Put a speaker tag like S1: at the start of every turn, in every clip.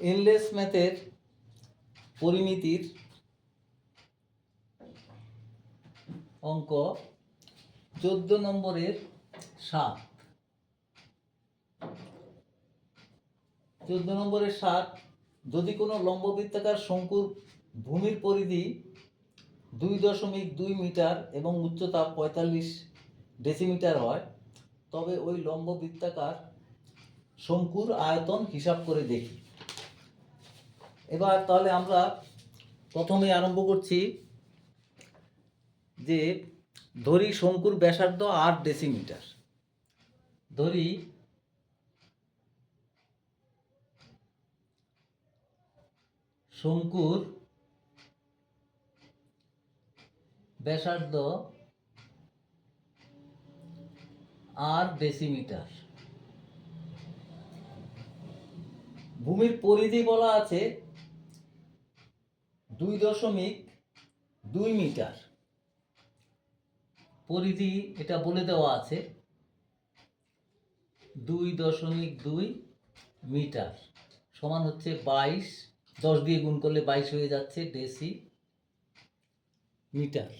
S1: Endless ম্যাথের পরিমিতির অঙ্ক চোদ্দ নম্বরের সাত। চোদ্দ নম্বরের সাত, যদি কোনো লম্ববৃত্তাকার শঙ্কুর ভূমির পরিধি দুই দশমিক দুই মিটার এবং উচ্চতা পঁয়তাল্লিশ ডেসিমিটার হয়, তবে ওই লম্ববৃত্তাকার শঙ্কুর আয়তন হিসাব করে দেখি। এবার তাহলে আমরা প্রথমে আরম্ভ করছি যে ধরি শঙ্কুর ব্যাসার্ধ আট ডেসিমিটার ধরি শঙ্কুর ব্যাসার্ধ আট ডেসিমিটার ভূমির পরিধি বলা আছে দুই দশমিক দুই মিটার। পরিধি এটা বলে দেওয়া আছে, দুই দশমিক দুই মিটার সমান হচ্ছে বাইশ, দশ দিয়ে গুণ করলে বাইশ হয়ে যাচ্ছে ডেসি মিটার।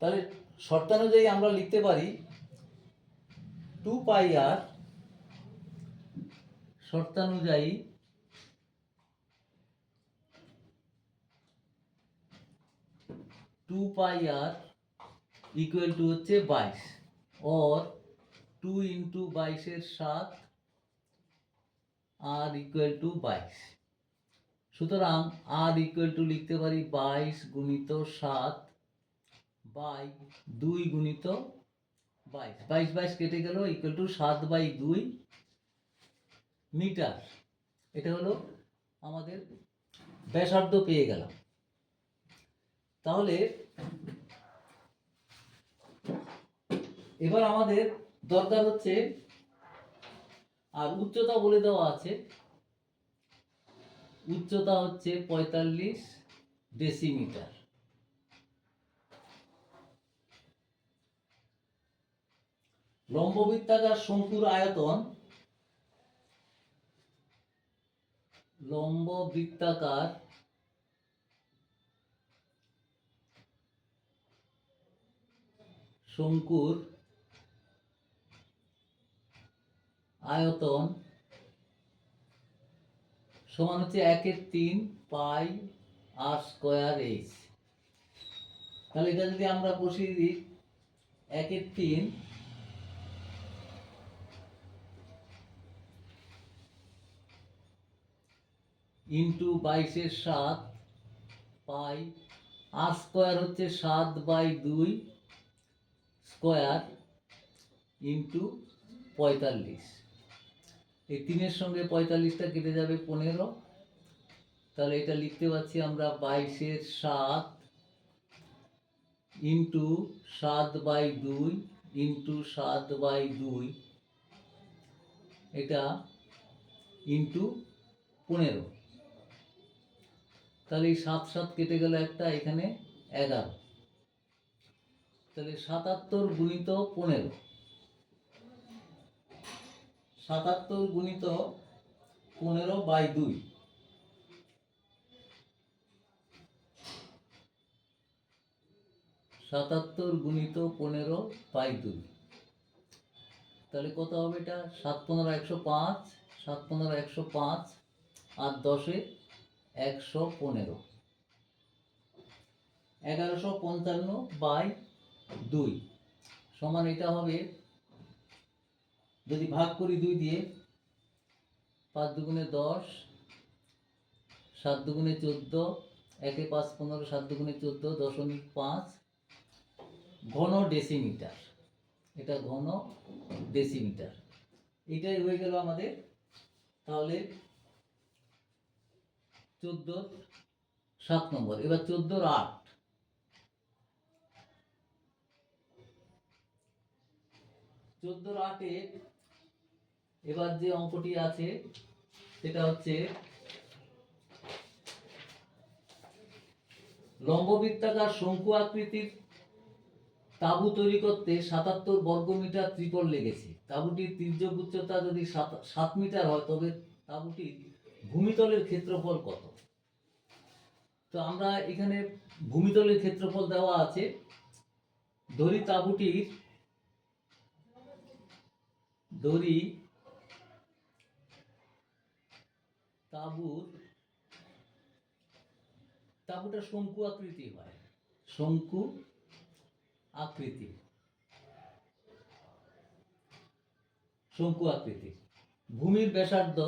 S1: তাহলে শর্তানুযায়ী আমরা লিখতে পারি two pi r শর্তানুযায়ী two pi r equal to হচ্ছে বাইশ। অর টু ইন্টু বাইশের সাত আর ইকুয়াল টু বাইশ। সুতরাং আর ইকুয়াল টু লিখতে পারি বাইশ গুণিত সাত বাই দুই গুণিত বাইশ। বাইশ বাইশ কেটে গেল ইকুয়াল টু সাত বাই দুই মিটার। এটা হলো আমাদের ব্যাসার্ধ পেয়ে গেলাম। তাহলে এবার আমাদের দরকার হচ্ছে, আর উচ্চতা বলে দেওয়া আছে, উচ্চতা হচ্ছে পঁয়তাল্লিশ ডেসিমিটার। লম্ববৃত্তাকার শঙ্কুর আয়তন, লম্ববৃত্তাকার শঙ্কুর আয়তন সমান হচ্ছে একের তিন পাই আর স্কোয়ার এইচ। তাহলে এটা যদি আমরা বসিয়ে দিই, একের তিন ইন্টু বাইশের সাত পাই, আর স্কোয়ার হচ্ছে সাত বাই দুই স্কোয়ার ইন্টু পঁয়তাল্লিশ। এই তিনের সঙ্গে পঁয়তাল্লিশটা কেটে যাবে পনেরো। তাহলে এটা লিখতে পাচ্ছি আমরা বাইশের সাত ইন্টু সাত বাই দুই ইন্টু সাত বাই দুই। এটা ইন্টু পনেরো। তাহলে এই সাত সাত কেটে গেল একটা, এখানে এগারো। তাহলে সাতাত্তর গুণিত পনেরো। সাতাত্তর গুণিত পনেরো বাই দুই। সাতাত্তর গুণিত পনেরো বাই দুই। তাহলে কত হবে এটা? সাত পনেরো একশো পাঁচ, সাত পনেরো একশো পাঁচ, আর দশে একশো পনেরো। এগারোশো পঞ্চান্ন বাই দুই। সমান এটা হবে, যদি ভাগ করি দুই দিয়ে, পাঁচ দুগুণে দশ, সাত দুগুণে চোদ্দ, একে পাঁচ পনেরো, সাত দুগুণে চোদ্দ, দশমিক পাঁচ, ঘন ডেসিমিটার। এটা ঘন ডেসিমিটার। এটাই হয়ে গেল আমাদের, তাহলে চোদ্দোর সাত নম্বর। এবার চোদ্দোর আট। চোদ্দোর আটে এবার যে অঙ্কটি আছে, সেটা হচ্ছে লম্ববৃত্তাকার শঙ্কু আকৃতির তাঁবু তৈরি করতে সাতাত্তর বর্গমিটার ত্রিপল লেগেছে। তাঁবুটির তির্যক উচ্চতা যদি সাত মিটার হয়, তবে তাঁবুটির ভূমিতলের ক্ষেত্রফল কত? তো আমরা এখানে ভূমিতলের ক্ষেত্রফল দেওয়া আছে। দড়ি তাঁবুটির দড়ি তাঁবুর তাঁবুটা শঙ্কু আকৃতি হয়। শঙ্কু আকৃতি। শঙ্কু আকৃতি। ভূমির ব্যাসার্ধ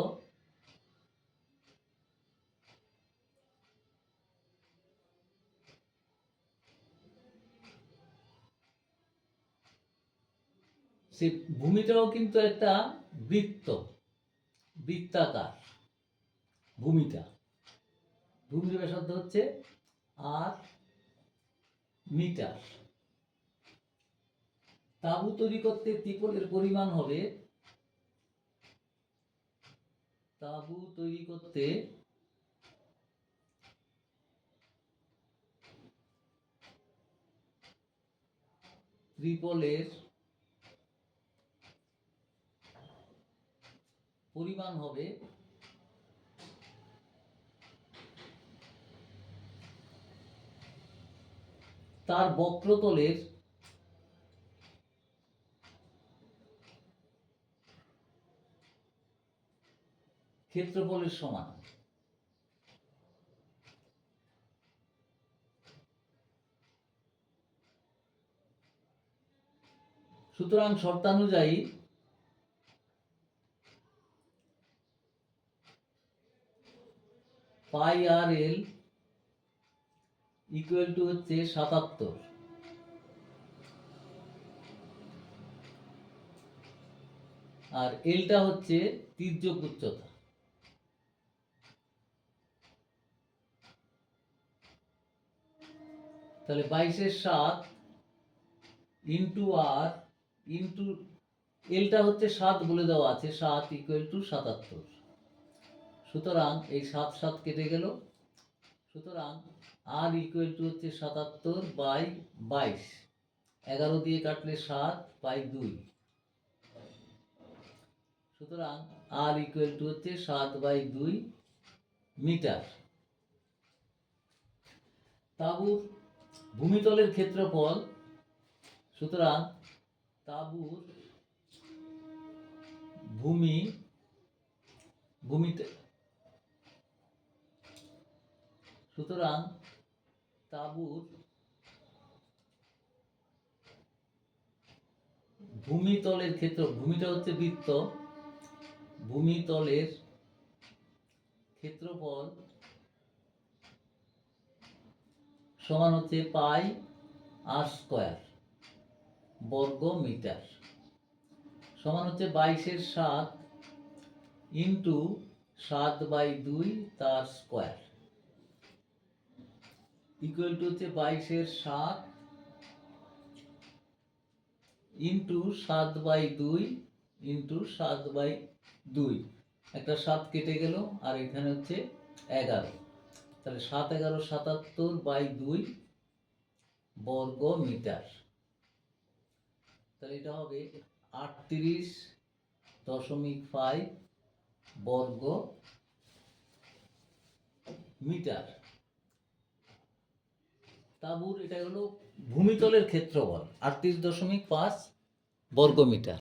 S1: সে ভূমিটাও কিন্তু একটা বৃত্ত, বৃত্তাকার ভূমিটা। ভূমির ব্যাসার্ধ হচ্ছে আর মিটার। তাঁবু তৈরি করতে ত্রিপলের পরিমাণ হবে, তাঁবু তৈরি করতে ত্রিপলের পরিমাণ হবে তার বক্রতলের ক্ষেত্রফলের সমান। সুতরাং শর্তানুযায়ী পাই আর এল ইকুয়াল টু হচ্ছে সাতাত্তর। আর এলটা হচ্ছে তির্যক উচ্চতা। তাহলে বাইশের সাত ইন্টু আর ইন্টু এলটা হচ্ছে সাত বলে দেওয়া আছে, সাত ইকুয়াল টু সাতাত্তর। সুতরাং এই সাত সাত কেটে গেল। সুতরাং আর ইকুয়াল টু হচ্ছে সাতাত্তর বাই বাইশ। এগারো দিয়ে কাটলে সাত বাই দুই। সুতরাং আর ইকুয়াল টু হচ্ছে সাত বাই দুই মিটার। তাঁবুর ভূমিতলের ক্ষেত্রফল, সুতরাং তাঁবুর ভূমি, ভূমিতে সুতরাং তাঁবুর ভূমিতলের ক্ষেত্র, ভূমিটা হচ্ছে বৃত্ত, ভূমিতলের ক্ষেত্রফল সমান হচ্ছে পাই আর স্কোয়ার, বর্গ মিটার, সমান হচ্ছে বাইশের সাত ইন্টু সাত বাই দুই তার স্কোয়ার। ইকুয়াল টু হচ্ছে বাইশের সাত ইন্টু সাত বাই দুই ইন্টু সাত বাই দুই। একটা সাত কেটে গেল, আর এখানে হচ্ছে এগারো। তাহলে সাত এগারো সাতাত্তর বাই দুই বর্গ মিটার। তাহলে এটা হবে আটত্রিশ দশমিক ফাইভ বর্গ মিটার। তাঁবুর এটা হলো ভূমিতলের ক্ষেত্রফল আটত্রিশ দশমিক পাঁচ বর্গ মিটার